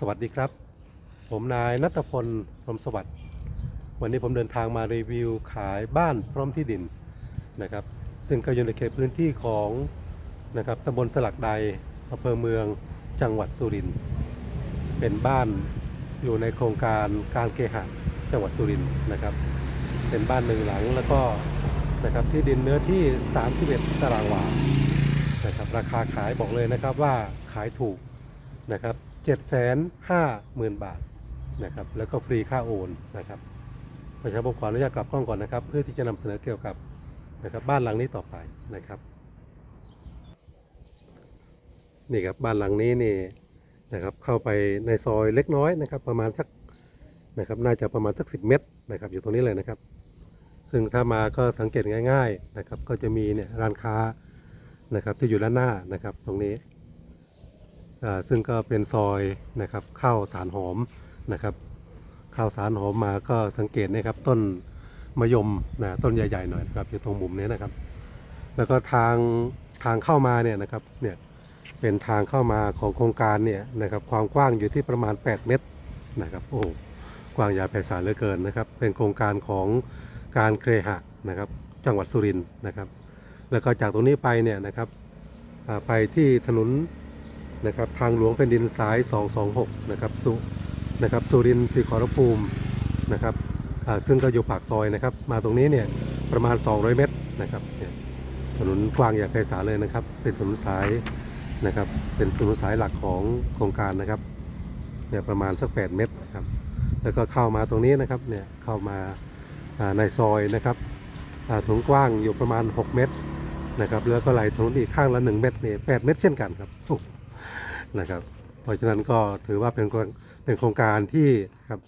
สวัสดีครับ ผมนายนัทพลพรมสวัสดิ์วันนี้ผมเดินทางมารีวิวขายบ้านพร้อมที่ดินนะครับ ซึ่งก็อยู่ในเขตพื้นที่ของนะครับตำบลสลักใดอำเภอเมืองจังหวัดสุรินทร์เป็นบ้านอยู่ในโครงการการเคหะจังหวัดสุรินทร์นะครับ เป็นบ้านหนึ่งหลังแล้วก็นะครับที่ดินเนื้อที่ 31 ตารางวานะครับราคาขายบอกเลยนะครับว่าขายถูกนะครับ 7 5 0 0 0 0 บาทนะครับแล้วก็ฟรีค่าโอนนะครับเพระฉะนั้นผมขออนุญาตกลับกล้องก่อนนะครับ เพื่อที่จะนำเสนอเกี่ยวกับนะครับบ้านหลังนี้ต่อไปนะครับนี่ครับบ้านหลังนี้นี่นะครับเข้าไปในซอยเล็กน้อยนะครับ ประมาณสักนะครับน่าจะประมาณสัก 10 เมตรนะครับ อยู่ตรงนี้เลยนะครับ ซึ่งถ้ามาก็สังเกตง่าย ๆนะครับ ก็จะมีเนี่ยร้านค้านะครับที่อยู่ด้านหน้านะครับตรงนี้ ซึ่งก็เป็นซอยนะครับข้าวสารหอมนะครับข้าวสารหอมมาก็สังเกตนะครับต้นมะยมนะต้นใหญ่ๆหน่อยนะครับอยู่ตรงมุมนี้นะครับ แล้วก็ทางทางเข้ามาเนี่ยนะครับเนี่ยเป็นทางเข้ามาของโครงการเนี่ยนะครับความกว้างอยู่ที่ประมาณ 8 เมตรนะครับโอ้กว้างใหญ่ไพศาลเหลือเกินนะครับ เป็นโครงการของการเคหะนะครับจังหวัดสุรินทร์นะครับ แล้วก็จากตรงนี้ไปเนี่ยนะครับไปที่ถนน นะครับทางหลวงแผ่นดินสาย 226 นะครับสุนะครับสุรินทร์สีขอรภูมินะครับอ่าซึ่งก็อยู่ปากซอยนะครับ มาตรงนี้เนี่ยประมาณ 200 เมตรนะครับถนนกว้างใหญ่ไพศาลเลยนะครับ เป็นถนนสายนะครับ เป็นถนนสายหลักของโครงการนะครับเนี่ยประมาณสัก 8 เมตรนะครับแล้วก็เข้ามาตรงนี้นะครับเนี่ยเข้ามาอ่าในซอยนะครับอ่าถนนกว้างอยู่ประมาณ 6 เมตรนะครับแล้วก็ไหลถนนอีกข้างละ 1 เมตรเนี่ย8เมตรเช่นกันครับ นะครับ เพราะฉะนั้นก็ถือว่าเป็นเป็นโครงการที่ครับ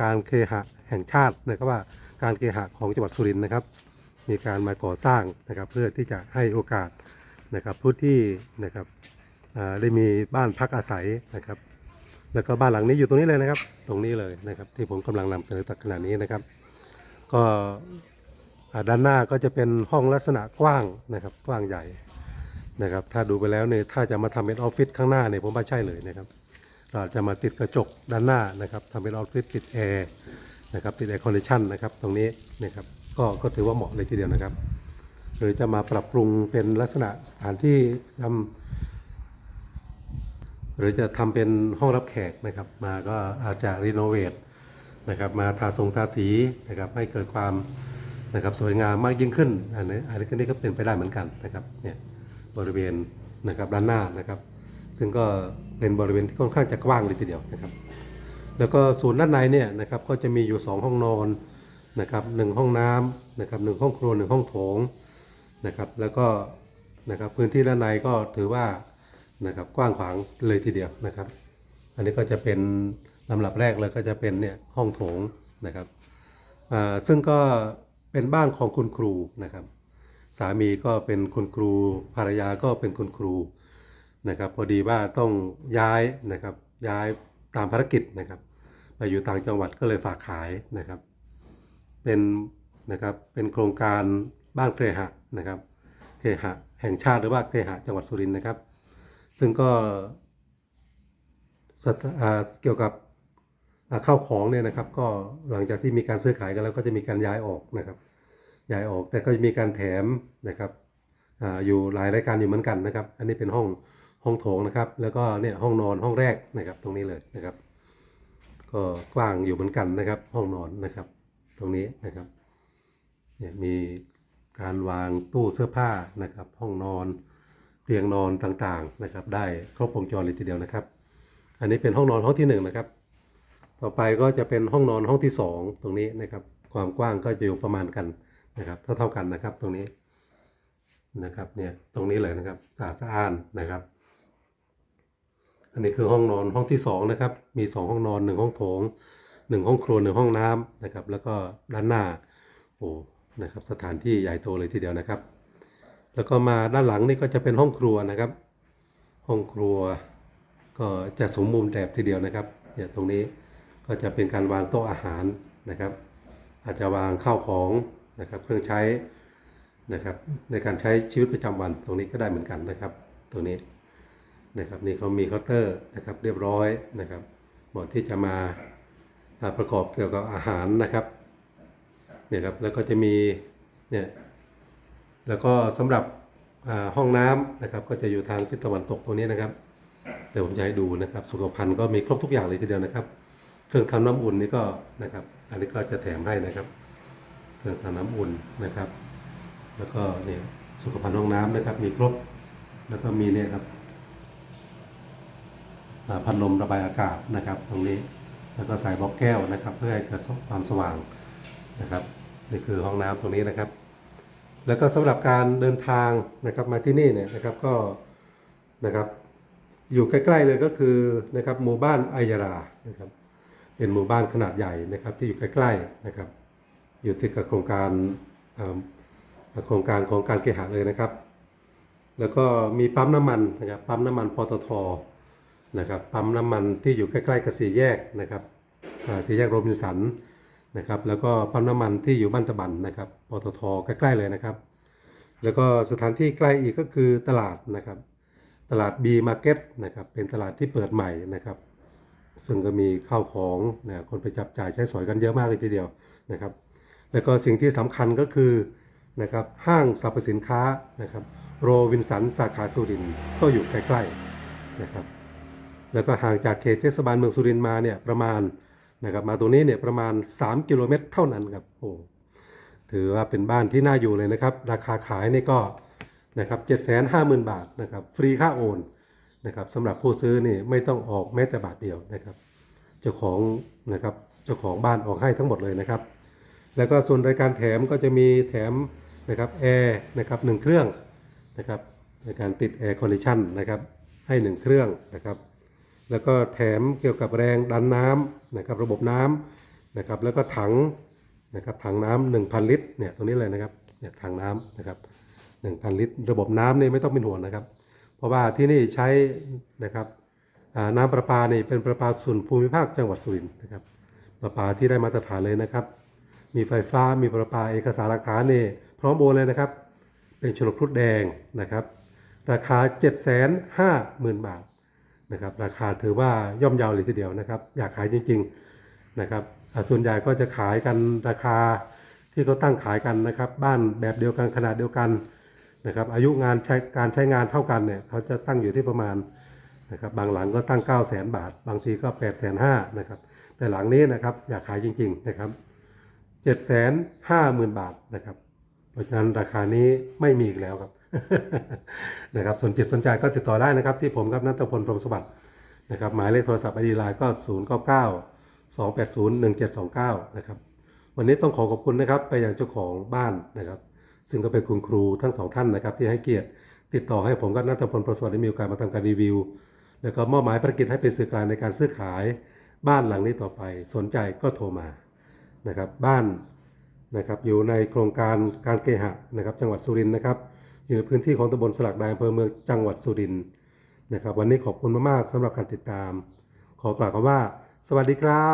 การเคหะแห่งชาตินะครับว่าการเคหะของจังหวัดสุรินทร์นะครับ มีการมาก่อสร้างนะครับ เพื่อที่จะให้โอกาสนะครับผู้ที่นะครับได้มีบ้านพักอาศัยนะครับ แล้วก็บ้านหลังนี้อยู่ตรงนี้เลยนะครับ ตรงนี้เลยนะครับ ที่ผมกำลังนำเสนอตักขณะนี้นะครับ ก็ด้านหน้าก็จะเป็นห้องลักษณะกว้างนะครับ กว้างใหญ่ นะครับถ้าดูไปแล้วเนี่ยถ้าจะมาทำเป็นออฟฟิศข้างหน้าเนี่ยผมว่าใช่เลยนะครับ เราจะมาติดกระจกด้านหน้านะครับทำเป็นออฟฟิศติดแอร์นะครับติดแอร์คอนดิชันนะครับตรงนี้นะครับก็ก็ถือว่าเหมาะเลยทีเดียวนะครับ หรือจะมาปรับปรุงเป็นลักษณะสถานที่ทำหรือจะทำเป็นห้องรับแขกนะครับ มาก็อาจจะรีโนเวทนะครับมาทาทรงทาสีนะครับให้เกิดความนะครับสวยงามมากยิ่งขึ้นอันนี้อันนี้ก็เป็นไปได้เหมือนกันนะครับเนี่ย บริเวณนะครับด้านหน้านะครับ ซึ่งก็เป็นบริเวณที่ค่อนข้างจะกว้างเลยทีเดียวนะครับ แล้วก็ส่วนด้านในเนี่ยนะครับก็จะมีอยู่ 2 ห้องนอนนะครับหนึ่งห้องน้ำนะครับหนึ่งห้องครัวหนึ่งห้องโถงนะครับแล้วก็นะครับพื้นที่ด้านในก็ถือว่านะครับกว้างขวางเลยทีเดียวนะครับ อันนี้ก็จะเป็นลำดับแรกเลยก็จะเป็นเนี่ยห้องโถงนะครับอ่าซึ่งก็เป็นบ้านของคุณครูนะครับ สามีก็เป็นคุณครูภรรยาก็เป็นคุณครูนะครับพอดีว่าต้องย้ายนะครับย้ายตามภารกิจนะครับไปอยู่ต่างจังหวัดก็เลยฝากขายนะครับ เป็นนะครับเป็นโครงการบ้านเคหะนะครับเคหะแห่งชาติหรือว่าเคหะจังหวัดสุรินทร์นะครับ ซึ่งก็เกี่ยวกับอ่าข้าวของเนี่ยนะครับ ก็หลังจากที่มีการซื้อขายกันแล้วก็จะมีการย้ายออกนะครับ ย้ายออก แต่ก็จะมีการแถมนะครับออยู่หลายรายการอยู่เหมือนกันนะครับ อันนี้เป็นห้องห้องโถงนะครับ แล้วก็เนี่ยห้องนอนห้องแรกนะครับ ตรงนี้เลยนะครับ ก็กว้างอยู่เหมือนกันนะครับ ห้องนอนนะครับ ตรงนี้นะครับเนี่ยมีการวางตู้เสื้อผ้านะครับ ห้องนอนเตียงนอนต่างๆนะครับ ได้ครบวงจรเลยทีเดียวนะครับ อันนี้เป็นห้องนอนห้องที่หนึ่งนะครับ ต่อไปก็จะเป็นห้องนอนห้องที่สองตรงนี้นะครับ ความกว้างก็จะอยู่ประมาณกัน นะครับเท่าเท่าๆกันนะครับตรงนี้นะครับเนี่ยตรงนี้เลยนะครับสะอาดสะอ้านนะครับ อันนี้คือห้องนอนห้องที่สองนะครับมีสองห้องนอนหนึ่งห้องโถงหนึ่งห้องครัวหนึ่งห้องน้ำนะครับ แล้วก็ด้านหน้าโอ้นะครับสถานที่ใหญ่โตเลยทีเดียวนะครับ แล้วก็มาด้านหลังนี่ก็จะเป็นห้องครัวนะครับ ห้องครัวก็จะสมบูรณ์แบบทีเดียวนะครับเนี่ยตรงนี้ก็จะเป็นการวางโต๊ะอาหารนะครับ อาจจะวางข้าวของ นะครับเครื่องใช้นะครับในการใช้ชีวิตประจำวันตรงนี้ก็ได้เหมือนกันนะครับตรงนี้นะครับนี่เขามีเคาน์เตอร์นะครับเรียบร้อยนะครับเหมาะที่จะมาประกอบเกี่ยวกับอาหารนะครับเนี่ยครับแล้วก็จะมีเนี่ยแล้วก็สำหรับห้องน้ำนะครับก็จะอยู่ทางทิศตะวันตกตรงนี้นะครับ เดี๋ยวผมจะให้ดูนะครับ สุขภัณฑ์ก็มีครบทุกอย่างเลยทีเดียวนะครับ เครื่องทำน้ำอุ่นนี่ก็นะครับ อันนี้ก็จะแถมให้นะครับ เครื่องทำน้ำอุ่นนะครับ แล้วก็เนี่ยสุขภัณฑ์ห้องน้ำนะครับ มีครบ แล้วก็มีเนี่ยครับพัดลมระบายอากาศนะครับ ตรงนี้แล้วก็สายบล็อกแก้วนะครับ เพื่อให้เกิดความสว่างนะครับนี่คือห้องน้ำตรงนี้นะครับ แล้วก็สำหรับการเดินทางนะครับมาที่นี่เนี่ยนะครับก็นะครับอยู่ใกล้ๆเลยก็คือนะครับหมู่บ้านอัยยารานะครับเป็นหมู่บ้านขนาดใหญ่นะครับที่อยู่ใกล้ๆนะครับ อยู่ติดกับโครงการโครงการของการเคหะเลยนะครับ แล้วก็มีปั๊มน้ำมันนะครับปั๊มน้ำมันปตทนะครับปั๊มน้ำมันที่อยู่ใกล้ๆกับสี่แยกนะครับสี่แยกโรบินสันนะครับแล้วก็ปั๊มน้ำมันที่อยู่บ้านตะบันนะครับปตทใกล้ๆเลยนะครับ แล้วก็สถานที่ใกล้อีกก็คือตลาดนะครับตลาด B Market นะครับเป็นตลาดที่เปิดใหม่นะครับ ซึ่งก็มีข้าวของนะคนไปจับจ่ายใช้สอยกันเยอะมากเลยทีเดียวนะครับ แล้วก็สิ่งที่สำคัญก็คือนะครับห้างสรรพสินค้านะครับโรวินสันสาขาสุรินทร์ก็อยู่ใกล้ๆนะครับแล้วก็ห่างจากเขตเทศบาลเมืองสุรินทร์มาเนี่ยประมาณนะครับมาตรงนี้เนี่ยประมาณ 3 กิโลเมตรเท่านั้นครับโอ้ถือว่าเป็นบ้านที่น่าอยู่เลยนะครับ ราคาขายนี่ก็นะครับเจ็ดแสนห้าหมื่นบาทนะครับฟรีค่าโอนนะครับสำหรับผู้ซื้อนี่ไม่ต้องออกแม้แต่บาทเดียวนะครับ เจ้าของนะครับเจ้าของบ้านออกให้ทั้งหมดเลยนะครับ แล้วก็ส่วนรายการแถมก็จะมีแถมนะครับแอร์นะครับหนึ่งเครื่องนะครับในการติดแอร์คอนดิชันนะครับให้หนึ่งเครื่องนะครับ แล้วก็แถมเกี่ยวกับแรงดันน้ำนะครับระบบน้ำนะครับแล้วก็ถังนะครับถังน้ำ1,000ลิตรเนี่ยตรงนี้เลยนะครับเนี่ยถังน้ำนะครับ1,000ลิตร ระบบน้ำนี่ไม่ต้องเป็นห่วงนะครับ เพราะว่าที่นี่ใช้นะครับน้ำประปานี่เป็นประปาส่วนภูมิภาคจังหวัดสุรินทร์นะครับประปาที่ได้มาตรฐานเลยนะครับ มีไฟฟ้ามีประปาเอกสารหลักฐานนี่พร้อมโอนเลยนะครับ เป็นฉลกครุฑแดงนะครับ ราคา 750,000 บาทนะครับ ราคาถือว่าย่อมเยาวเลยทีเดียวนะครับ อยากขายจริง ๆนะครับส่วนใหญ่ก็จะขายกันราคาที่เขาตั้งขายกันนะครับ บ้านแบบเดียวกันขนาดเดียวกันนะครับ อายุงานใช้การใช้งานเท่ากันเนี่ยเขาจะตั้งอยู่ที่ประมาณนะครับบางหลังก็ตั้ง 9 0 0 0 0 0 บาท บางทีก็ 8 5 0 0 0นะครับ แต่หลังนี้นะครับอยากขายจริง ๆ นะครับ 7 5 0 0 0 0 บาทนะครับ เพราะฉะนั้นราคานี้ไม่มีอีกแล้วครับนะครับสนจิตสนใจก็ติดต่อได้นะครับ ที่ผมครับนัทพลพรมสวัสดิ์นะครับหมายเลขโทรศัพท์ไอดีไลน์ก็ 0 9 9 2 8 0 1 7 2 9 นะครับ วันนี้ต้องขอขอบคุณนะครับไปยังเจ้าของบ้านนะครับ ซึ่งก็เป็นคุณครูทั้งสองท่านนะครับ ที่ให้เกียรติติดต่อให้ผมกับนัทพลพรมสวัสดิ์ได้มีโอกาสมาทำการรีวิว แล้วก็มอบหมายภารกิจให้เป็นสื่อกลางในการซื้อขายบ้านหลังนี้ต่อไป สนใจก็โทรมา นะครับบ้านนะครับอยู่ในโครงการการเคหะนะครับจังหวัดสุรินทร์นะครับอยู่ในพื้นที่ของตำบลสลักดายอำเภอเมืองจังหวัดสุรินทร์นะครับ วันนี้ขอบคุณมากๆสำหรับการติดตาม ขอกล่าวคำว่า สวัสดีครั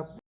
บ